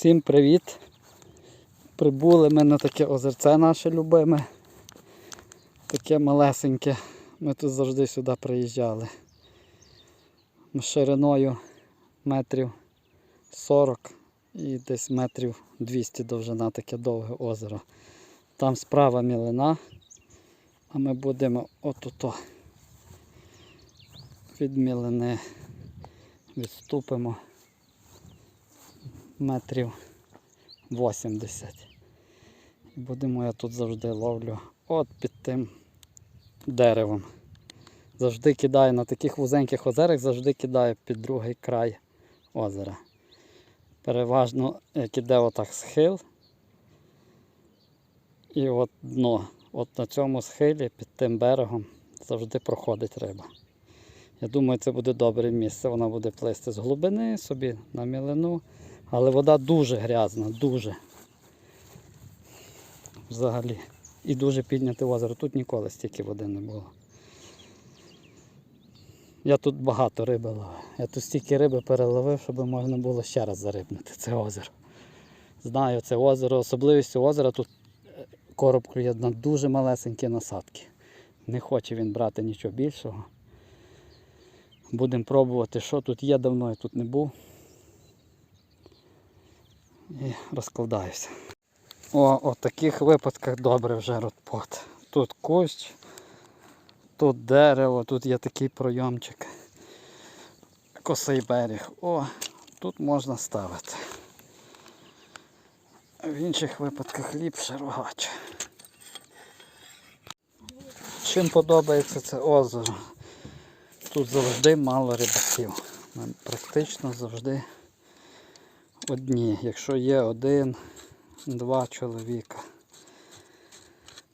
Всім привіт! Прибули ми на таке озерце наше любиме. Таке малесеньке. Ми тут завжди сюди приїжджали. Шириною метрів 40 і десь метрів 200 довжина таке довге озеро. Там справа мілина, а ми будемо отуто від мілини відступимо метрів 80. І будемо я тут завжди ловлю от під тим деревом. Завжди кидаю на таких вузеньких озерах, завжди кидаю під другий край озера. Переважно як іде отак схил. І от дно. От на цьому схилі під тим берегом завжди проходить риба. Я думаю, це буде добре місце. Вона буде плисти з глибини собі на мілину. Але вода дуже грязна, дуже. Взагалі. І дуже підняте озеро. Тут ніколи стільки води не було. Я тут багато риби ловив. Я тут стільки риби переловив, щоб можна було ще раз зарибнути це озеро. Знаю це озеро. Особливістю озера тут е, короб клює на дуже малесенькі насадки. Не хоче він брати нічого більшого. Будемо пробувати, що тут є, давно я тут не був. І розкладаюся. О, о таких випадках добре вже ротпот. Тут кущ, тут дерево, тут є такий пройомчик. Косий берег. О, тут можна ставити. В інших випадках ліпше рогач. Чим подобається це озеро? Тут завжди мало рибаків. Практично завжди одні. Якщо є один, два чоловіка.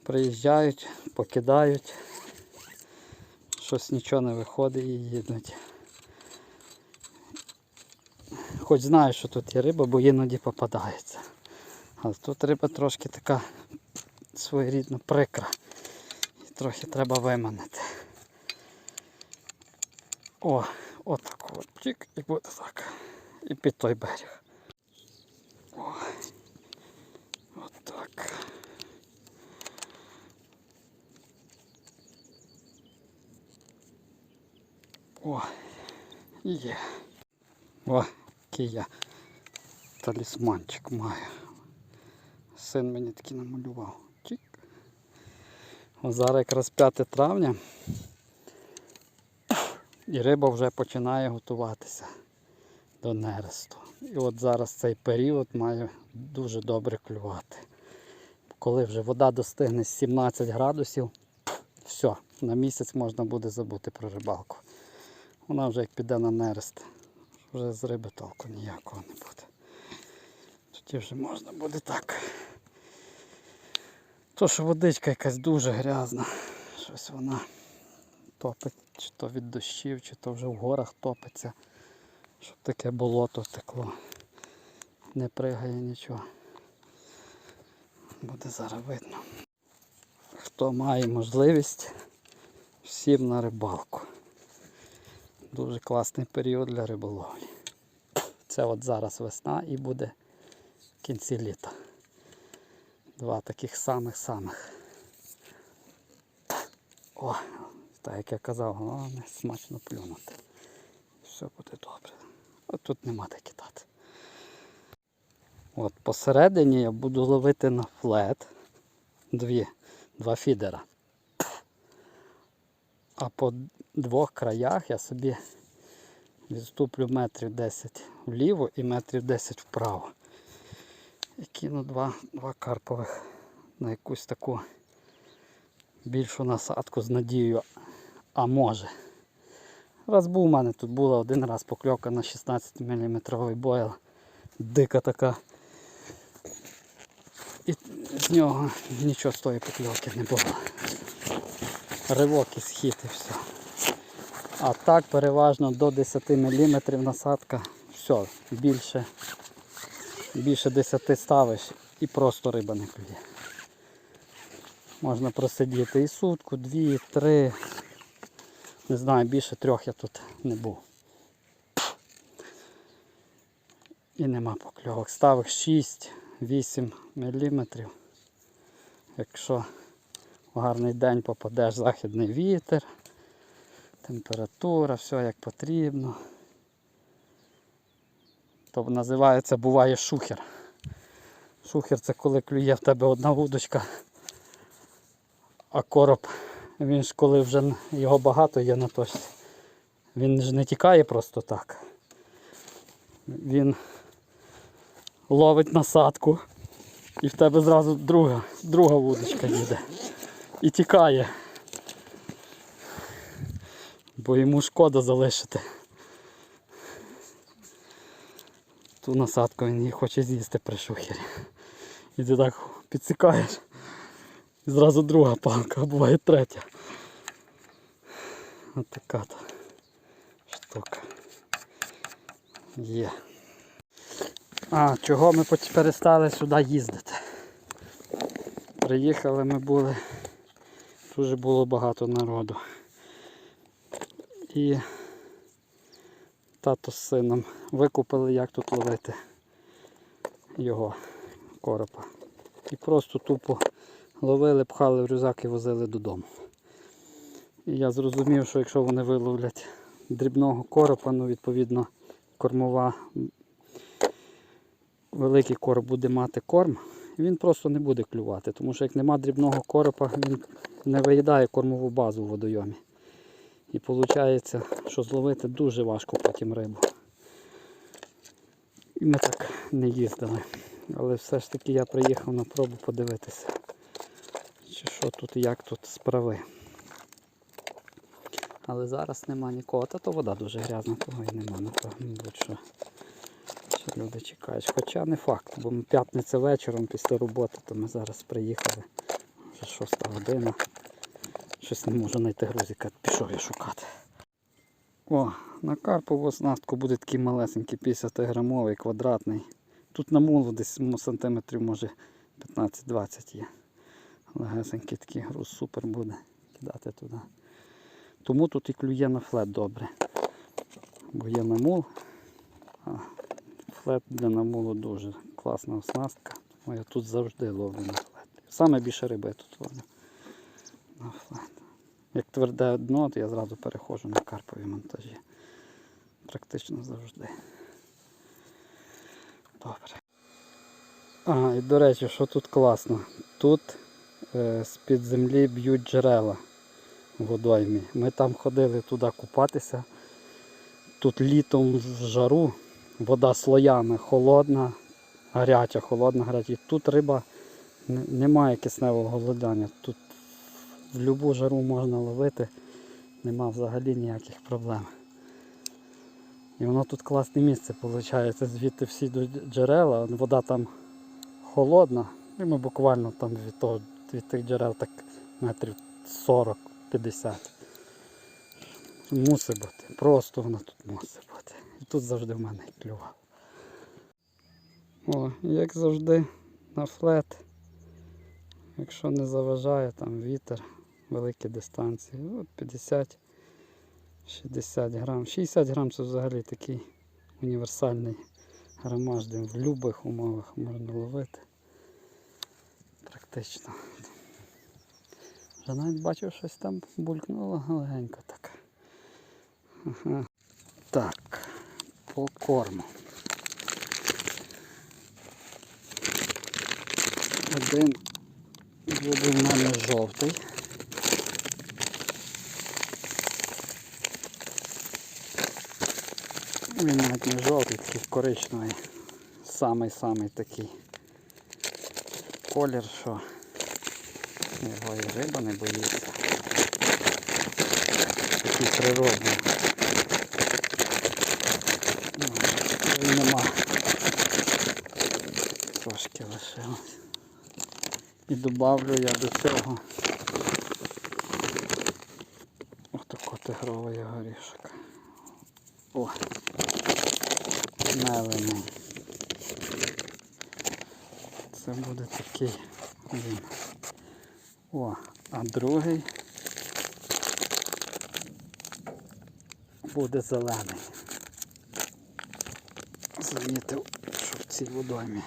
Приїжджають, покидають, щось нічого не виходить і їдуть. Хоч знаю, що тут є риба, бо іноді попадається. Але тут риба трошки така своєрідно прикра. І трохи треба виманити. О, отак от. Чик, і буде так. І під той берег. О, отак. О, є. О, який я талісманчик маю. Син мені такий намалював. Чик. О, зараз якраз 5 травня. І риба вже починає готуватися до нересту. І от зараз цей період має дуже добре клювати. Коли вже вода достигне 17 градусів, все, на місяць можна буде забути про рибалку. Вона вже як піде на нерест, вже з риби толку ніякого не буде. Тоді вже можна буде так. То, що водичка якась дуже грязна, щось вона топить, чи то від дощів, чи то вже в горах топиться, щоб таке болото текло. Не пригає нічого. Буде зараз видно. Хто має можливість, всім на рибалку. Дуже класний період для риболовлі. Це от зараз весна і буде в кінці літа. Два таких самих-самих. О, так як я казав, головне смачно плюнути. Все буде добре. От тут нема де кидати. От посередині я буду ловити на флет дві, два фідера. А по двох краях я собі відступлю метрів 10 вліво і метрів 10 вправо. І кину два, два карпових на якусь таку більшу насадку з надією, а може. Раз був у мене тут була один раз покльовка на 16 мм бойл. Дика така. І з нього нічого з тої покльовки не було. Ривок і схід і все. А так переважно до 10 мм насадка. Все, більше, більше 10 ставиш і просто риба не клює. Можна просидіти і сутку, дві, три. Не знаю, більше трьох я тут не був. І нема покльовок. Ставок 6-8 мм. Якщо в гарний день попадеш західний вітер, температура, все як потрібно. То називається буває шухер. Шухер це коли клює в тебе одна вудочка, а короб, він ж коли вже його багато є на точці, він ж не тікає просто так. Він ловить насадку і в тебе зразу друга, друга вудочка їде. І тікає. Бо йому шкода залишити. Ту насадку він її хоче з'їсти при шухері. І ти так підсікаєш. І зразу друга палка, а буває третя. Ось така то штука. Є. А, чого ми перестали сюди їздити? Приїхали ми були, дуже було багато народу. І тато з сином викупили, як тут ловити його коропа. І просто тупо ловили, пхали в рюкзак і возили додому. І я зрозумів, що якщо вони виловлять дрібного коропа, ну відповідно кормова, великий короб буде мати корм, він просто не буде клювати. Тому що як нема дрібного коропа, він не виїдає кормову базу в водойомі. І виходить, що зловити дуже важко потім рибу. І ми так не їздили. Але все ж таки я приїхав на пробу подивитися, чи що тут і як тут справи. Але зараз нема нікого. Та то вода дуже грязна, того і нема, напевно, будь-що. Що люди чекають. Хоча не факт, бо ми п'ятниця вечором після роботи, то ми зараз приїхали. Вже шоста година. Щось не можу знайти грузика, пішов я шукати. О, на карпову оснастку буде такий малесенький 50 грамовий, квадратний. Тут на мулу десь сантиметрів може 15-20 є. Легесенький такий груз супер буде кидати туди. Тому тут і клює на флет добре. Бо є намул, а флет для намулу дуже класна оснастка. Я тут завжди ловлю на. Саме більше риби я тут ловлю. Як тверде дно, то я зразу переходжу на карпові монтажі. Практично завжди. Добре. А, і до речі, що тут класно? Тут е, з-під землі б'ють джерела водоймі. Ми там ходили туди купатися. Тут літом в жару вода слоями холодна, гаряча, холодна, гаряча. І тут риба немає кисневого голодання. Тут в будь-яку жару можна ловити, нема взагалі ніяких проблем. І воно тут класне місце виходить. Звідти всі йдуть джерела, вода там холодна, і ми буквально там від, того, від тих джерел так метрів 40-50. Мусить бути. Просто воно тут мусить тут завжди в мене клювало. О, як завжди на флет. Якщо не заважає там вітер, великі дистанції. От 50 60 грам. 60 грам це взагалі такий універсальний грамаж, де в будь-яких умовах можна ловити. Практично. Вже навіть бачив, щось там булькнуло легенько так. Ага. По корму. Один буде в мене жовтий. Він навіть не жовтий, такий коричневий. Самий-самий такий колір, що його і риба не боїться. Такий природний. Ну, вже нема. Трошки лишилось. І добавлю я до цього отако тигровий горішок. О, мелений. Це буде такий він. О, а другий буде зелений. Замітив, що в цій водоймі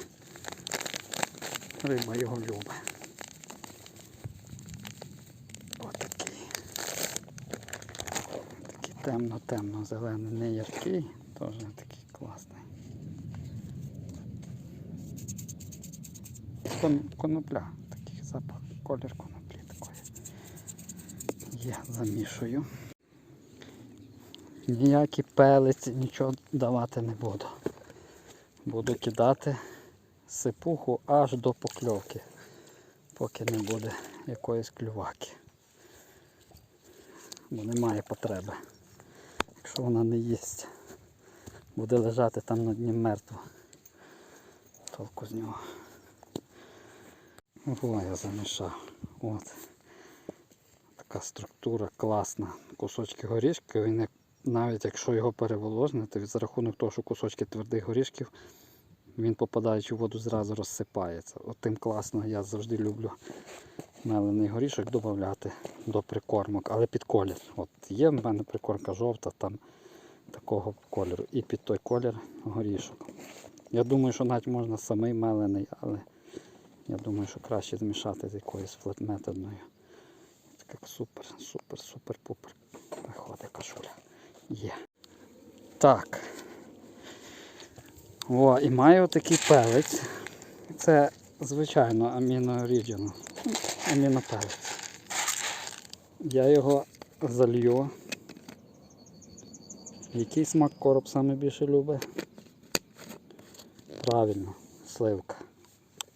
риба його любить. Отакий. Такий темно-темно-зелений, не яркий, теж такий класний. Кон, конопля, такий запах, колір коноплі такої. Є, замішую. Ніякі пелиці, нічого давати не буду. Буду кидати сипуху аж до покльовки, поки не буде якоїсь клюваки. Бо немає потреби. Якщо вона не їсть, буде лежати там на дні мертво. Толку з нього. Ого, я замішав. От. Така структура класна. Кусочки горішки, він навіть якщо його переволожнити, за рахунок того, що кусочки твердих горішків, він попадаючи в воду зразу розсипається. От тим класно, я завжди люблю мелений горішок додати до прикормок, але під колір. От є в мене прикормка жовта, там такого кольору. І під той колір горішок. Я думаю, що навіть можна самий мелений, але я думаю, що краще змішати з якоюсь флетметодною. Так супер, супер, супер, пупер. Виходить кашуля. Є. Так. О, і маю такий пелець. Це, звичайно, аміно Амінопелець. Я його залью. Який смак короб саме більше любить? Правильно, сливка.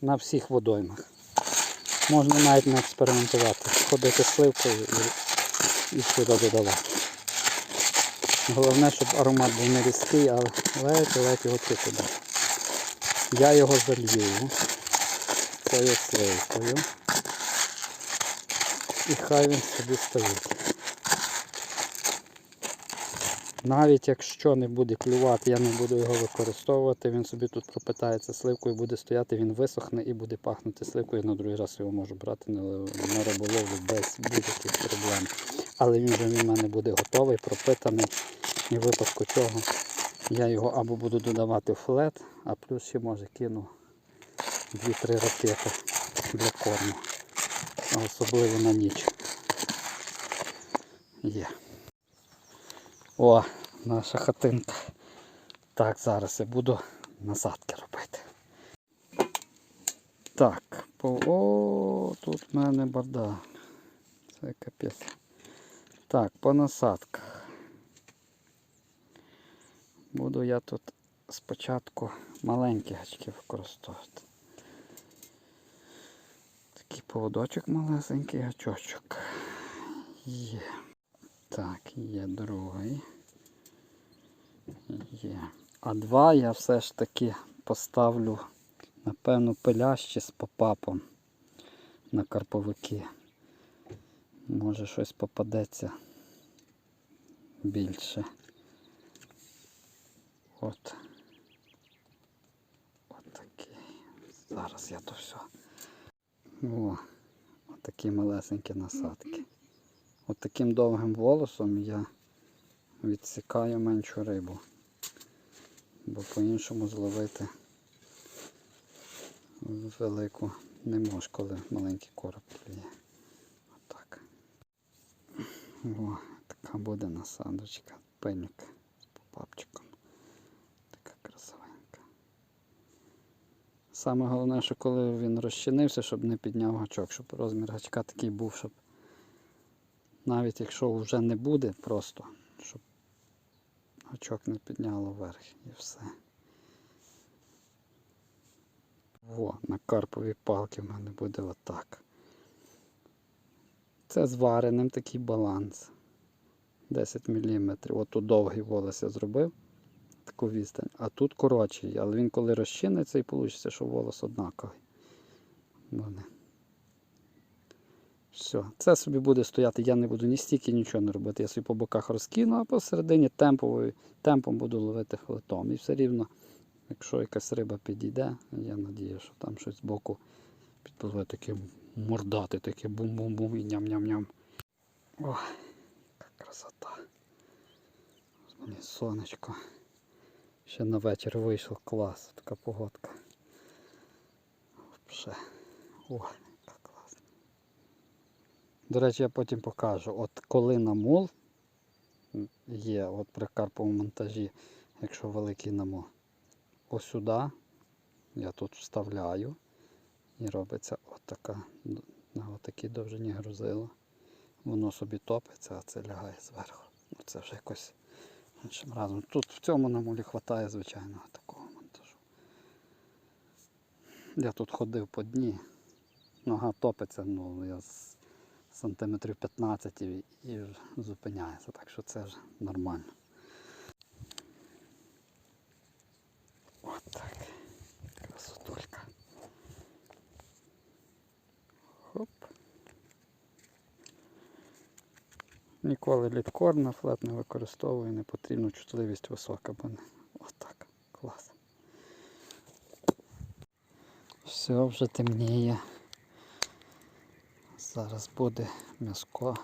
На всіх водоймах. Можна навіть не експериментувати. Ходити сливкою і, і сюди додавати. Головне, щоб аромат був не різкий, але ледь-ледь його буде. Я його залью цією сливкою. І хай він собі стоїть. Навіть якщо не буде клювати, я не буду його використовувати, він собі тут пропитається сливкою, буде стояти, він висохне і буде пахнути сливкою. На другий раз його можу брати на риболовлю без будь-яких проблем. Але він вже в мене буде готовий, пропитаний. І в випадку чого я його або буду додавати в флет, а плюс ще може кину 2-3 ракети для корму. Особливо на ніч. Є. О, наша хатинка. Так, зараз я буду насадки робити. Так, по... о, тут в мене бардак. Це капець. Так, по насадках. Буду я тут спочатку маленькі гачки використовувати. Такий поводочок малесенький гачочок. Є. Так, є другий. Є. А два я все ж таки поставлю, напевно, пилящі з попапом на карповики. Може щось попадеться більше. От. От такий. Зараз я то все. О, от такі малесенькі насадки. От таким довгим волосом я відсікаю меншу рибу. Бо по-іншому зловити велику не можеш, коли маленький короб клює. О, така буде насадочка. Пеньок з попапчиком. Така красивенька. Саме головне, що коли він розчинився, щоб не підняв гачок, щоб розмір гачка такий був, щоб навіть якщо вже не буде просто, щоб гачок не підняло вверх і все. Во, на карповій палки в мене буде отак. Це звареним такий баланс. 10 мм. От тут довгий волос я зробив, таку відстань, а тут коротший, але він коли розчиниться і вийде, що волос однаковий. Буде. Все, це собі буде стояти, я не буду ні стільки нічого не робити. Я собі по боках розкину, а посередині темповою, темпом буду ловити хлетом. І все рівно, якщо якась риба підійде, я надію, що там щось збоку підпливе таке мордати, таке бум-бум-бум і ням-ням-ням. Ох, яка красота. Блін, сонечко. Ще на вечір вийшов клас, така погодка. Ще. О, яка класна. До речі, я потім покажу. От коли намул є, от при карповому монтажі, якщо великий намул, ось сюди я тут вставляю і робиться отака, на отакій довжині грузило. Воно собі топиться, а це лягає зверху. Ну, Це вже якось іншим разом. Тут в цьому намулі вистачає звичайного такого монтажу. Я тут ходив по дні, нога топиться, ну я з сантиметрів 15 і, і зупиняється, так що це ж нормально. От так. Красотулька. Хоп. Ніколи літкор на флет не використовую, не потрібно чутливість висока, бо не. Отак. Клас. Все, вже темніє. Зараз буде м'яско.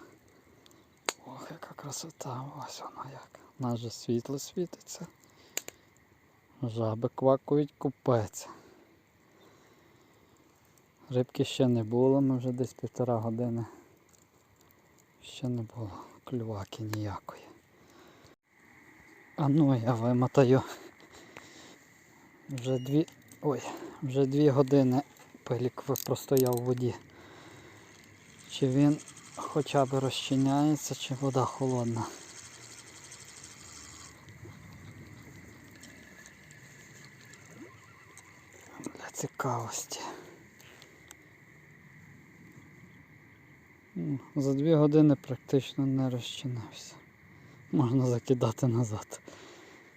Ох, яка красота, ось воно як. У нас же світло світиться. Жаби квакують купець. Рибки ще не було, ми вже десь півтора години. Ще не було клюваки ніякої. А ну я вимотаю. Вже дві. Ой, вже дві години пилік простояв у воді. Чи він хоча б розчиняється, чи вода холодна. Для цікавості. За дві години практично не розчинився. Можна закидати назад.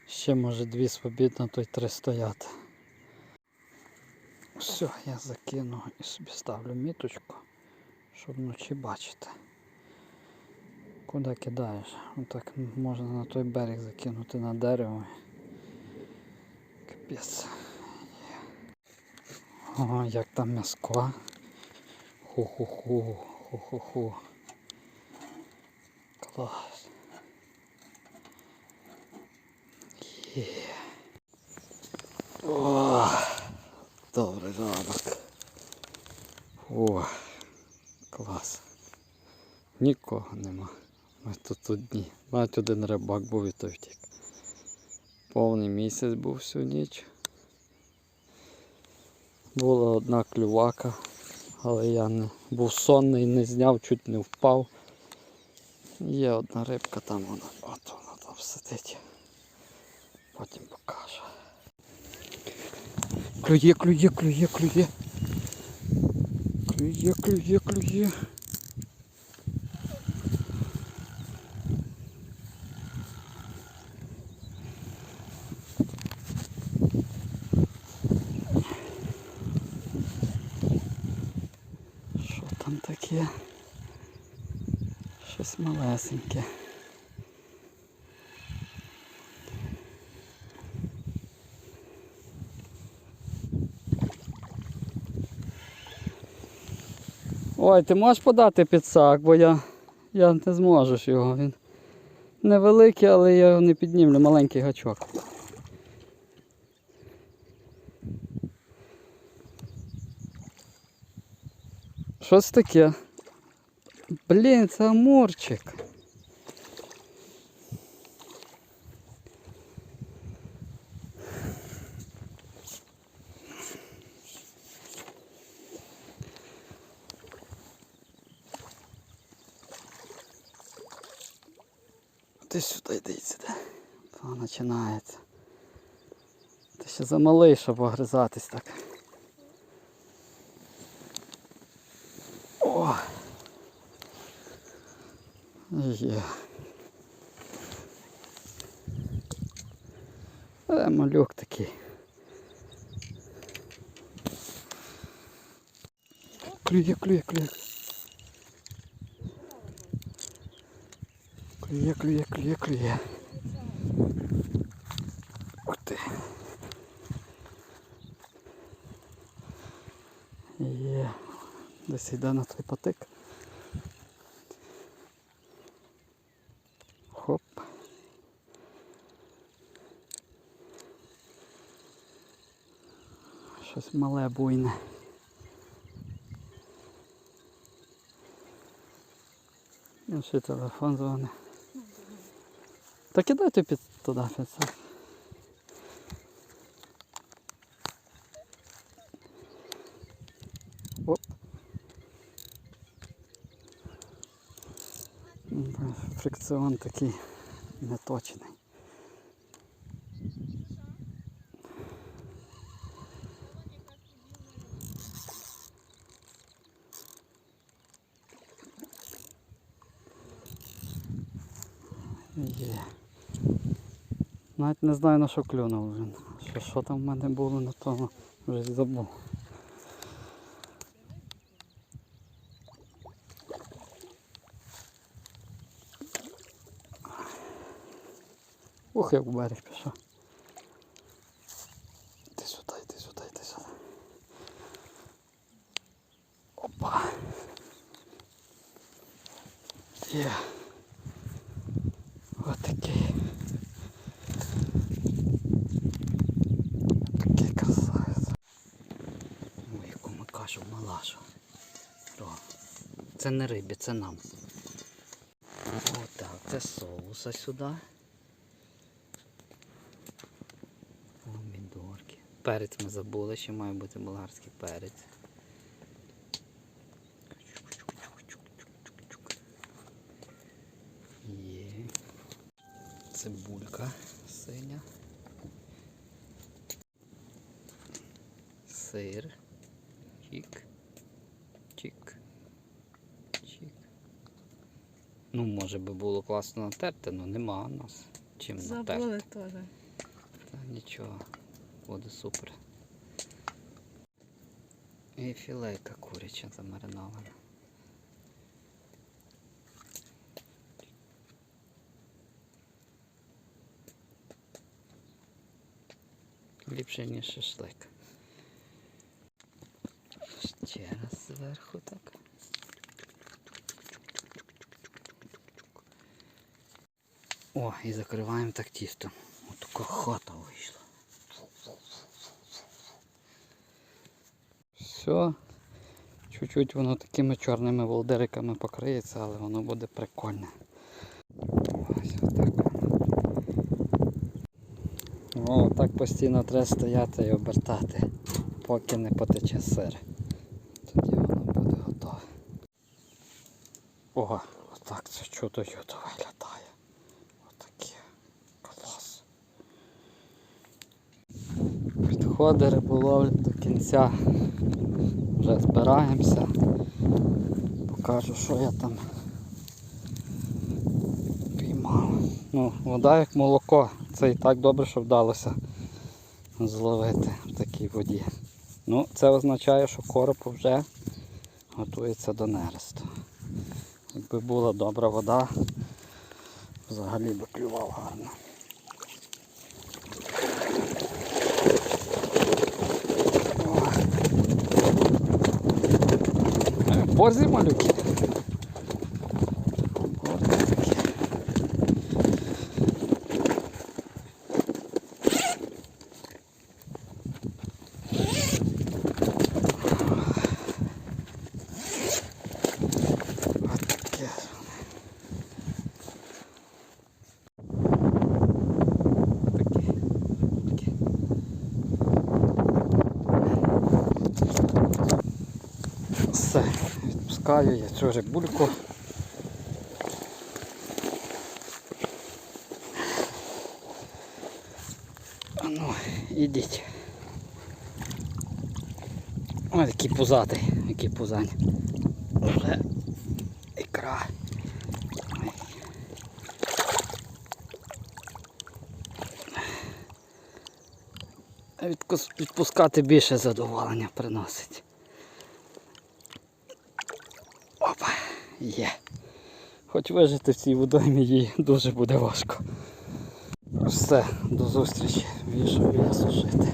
Ще може дві свобідно, то й три стояти. Все, я закину і собі ставлю міточку, щоб вночі бачити. Куди кидаєш? Отак можна на той берег закинути на дерево. Капець. О, як там м'яско. Ху-ху-ху, ху-ху-ху. Клас. Є. О, добрий ранок. О, клас. Нікого нема. Ми тут одні. Навіть один рибак був і той втік. Повний місяць був всю ніч. Була одна клювака, але я не був сонний, не зняв, чуть не впав. Є одна рибка там вона. От вона там сидить. Потім покажу. Клює, клює, клює, клює. Клює, клює, клює. Що там таке? Щось малесеньке. Ой, ти можеш подати підсак, бо я, я не зможу його. Він невеликий, але я його не піднімлю, маленький гачок. Що це таке? Блін, це амурчик. Ти сюди йди сюди. То починається. Ти ще замалий, щоб огризатись так. О! Є. Е, малюк такий. Клює, клює, клює. Клює, клює, клює, клює. зараз йде на той патик. Хоп. Щось мале буйне. Інший телефон дзвонить. Та кидайте під туди під це. Фрикціон такий неточний. Є. Навіть не знаю на що клюнув він. Що, що там в мене було на тому, вже забув. Ух, як в берег пішов. Іди сюди, іди сюди, іди сюди. Опа. Є. Отакий. Такий Такий красавець. Ой, яку ми кашу малашу. Це не рибі, це нам. Отак, це соуса сюди. Перець ми забули, ще має бути болгарський перець. Є. Цибулька синя. Сир. Чик. Чик. Чик. Ну, може би було класно натерти, але нема у нас. Чим натерти. Забули теж. Та нічого, буде супер. І філейка куряча замаринована. Ліпше, ніж шашлик. Ще раз зверху так. О, і закриваємо так тісто. Ось така хата вийшла. Все. Чуть-чуть воно такими чорними волдериками покриється, але воно буде прикольне. Ось отак. О, так постійно треба стояти і обертати, поки не потече сир. Тоді воно буде готове. О, отак це чудо-юдо виглядає. Отаке. Клас. Підходить риболовля до кінця. Вже збираємося. Покажу, що я там піймав. Ну, вода як молоко. Це і так добре, що вдалося зловити в такій воді. Ну, це означає, що короб вже готується до нересту. Якби була добра вода, взагалі би клював гарно. Borzi, maluco. Nossa. Такі. Я цю рибульку. А ну, ідіть. Ось який пузатий, який пузань. Вже ікра. Відпускати більше задоволення приносить. Є. Хоч вижити в цій водоймі їй дуже буде важко. Все, до зустрічі. Вішаю я сушити.